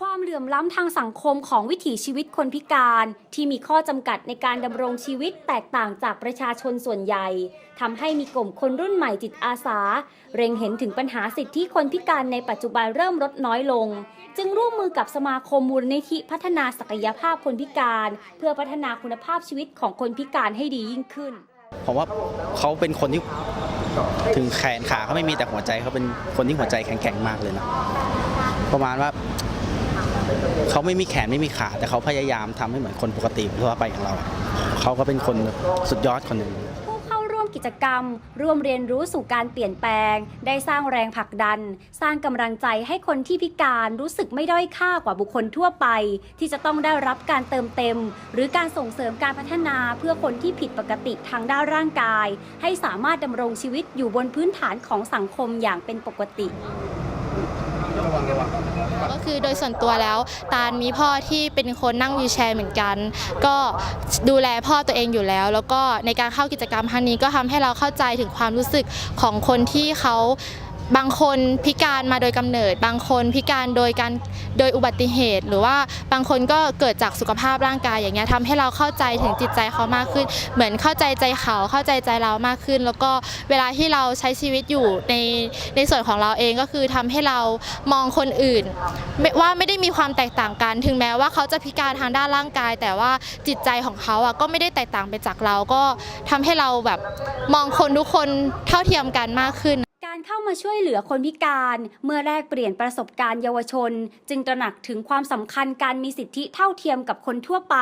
ความเหลื่อมล้ำทางสังคมของวิถีชีวิตคนพิการที่มีข้อจำกัดในการดำรงชีวิตแตกต่างจากประชาชนส่วนใหญ่ทำให้มีกลุ่มคนรุ่นใหม่จิตอาสา เร็งเห็นถึงปัญหาสิทธิคนพิการในปัจจุบันเริ่มลดน้อยลง จึงร่วมมือกับสมาคมมูลนิธิพัฒนาศักยภาพคนพิการ เพื่อพัฒนาคุณภาพชีวิตของคนพิการให้ดียิ่งขึ้นผมว่าเขาเป็นคนที่ถึงแขนขาเขาไม่มีแต่หัวใจเขาเป็นคนที่หัวใจแข็งๆมากเลยนะประมาณว่า เขาไม่มีแขนไม่มีขา แต่เขาพยายามทำให้เหมือนคนปกติทั่วไปอย่างเรา เขาก็เป็นคนสุดยอดคนหนึ่งผู้เข้าร่วมกิจกรรม ร่วมเรียนรู้สู่การเปลี่ยนแปลง ได้สร้างแรงผลักดัน สร้างกำลังใจให้คนที่พิการรู้สึกไม่ด้อยค่ากว่าบุคคลทั่วไป ที่จะต้องได้รับการเติมเต็ม หรือการส่งเสริมการพัฒนาเพื่อคนที่ผิดปกติทางด้านร่างกาย ให้สามารถดำรงชีวิตอยู่บนพื้นฐานของสังคมอย่างเป็นปกติ ก็คือโดยส่วนตัวแล้วตาลมีพ่อที่เป็นคนนั่งวีลแชร์เหมือนกัน ก็ดูแลพ่อตัวเองอยู่แล้ว แล้วก็ในการเข้ากิจกรรมครั้งนี้ก็ทำให้เราเข้าใจถึงความรู้สึกของคนที่เขา บางคนพิการมาโดยกำเนิด บางคนพิการโดยการโดยอุบัติเหตุ หรือว่าบางคนก็เกิดจากสุขภาพร่างกายอย่างเงี้ยทำให้เราเข้าใจถึงจิตใจเขามากขึ้น เหมือนเข้าใจใจเขาเข้าใจใจเรามากขึ้น แล้วก็เวลาที่เราใช้ชีวิตอยู่ในในส่วนของเราเองก็คือทำให้เรามองคนอื่นว่าไม่ได้มีความแตกต่างกัน ถึงแม้ว่าเขาจะพิการทางด้านร่างกาย แต่ว่าจิตใจของเขาอะก็ไม่ได้แตกต่างไปจากเราก็ทำให้เราแบบมองคนทุกคนเท่าเทียมกันมากขึ้น เข้ามาช่วยเหลือคนพิการเมื่อแลกเปลี่ยนประสบการณ์เยาวชน จึงตระหนักถึงความสำคัญการมีสิทธิเท่าเทียมกับคนทั่วไป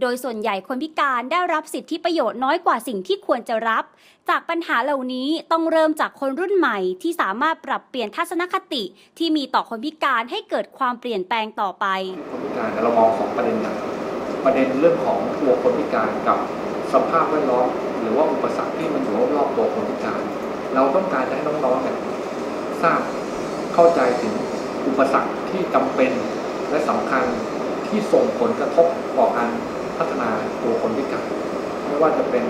โดยส่วนใหญ่คนพิการได้รับสิทธิประโยชน์น้อยกว่าสิ่งที่ควรจะรับ จากปัญหาเหล่านี้ต้องเริ่มจากคนรุ่นใหม่ที่สามารถปรับเปลี่ยนทัศนคติ ที่มีต่อคนพิการให้เกิดความเปลี่ยนแปลงต่อไป คนพิการเรามองสองประเด็นอย่างประเด็นเรื่องของตัวคนพิการกับสภาพแวดล้อม หรือว่าอุปสรรคที่มันอยู่รอบตัวคนพิการ เราต้องการจะให้น้องๆเนี่ยทราบเข้าใจถึงอุปสรรคที่จำเป็นและสำคัญที่ส่งผลกระทบต่อการพัฒนาตัวคนพิการไม่ว่าจะเป็น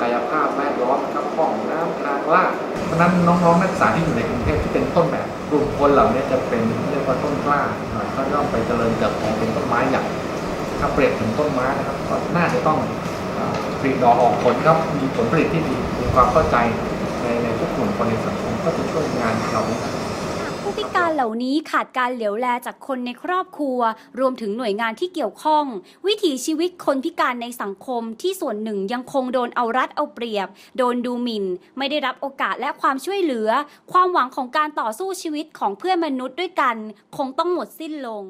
กายภาพแวดล้อมนะครับห้องน้ำทางลาดเพราะนั้นน้องๆนักศึกษาที่อยู่ในกรุงเทพที่เป็นต้นแบบกลุ่มคนเหล่านี้จะเป็นเรียกว่าต้นกล้าหน่อยเขาย่อมไปเจริญเติบโตเป็นต้นไม้ใหญ่ถ้าเปรียบถึงต้นไม้นะครับก็น่าจะต้องผลิดอกออกผลครับมีผลผลิตที่ดีมีความเข้าใจ ทุกกลุ่มคนในสังคมก็จะช่วยงานเราได้ผู้พิการเหล่านี้ขาดการเหลียวแลจากคนในครอบครัว รวมถึงหน่วยงานที่เกี่ยวข้อง วิถีชีวิตคนพิการในสังคมที่ส่วนหนึ่งยังคงโดนเอารัดเอาเปรียบ โดนดูหมิ่น ไม่ได้รับโอกาสและความช่วยเหลือ ความหวังของการต่อสู้ชีวิตของเพื่อนมนุษย์ด้วยกัน คงต้องหมดสิ้นลง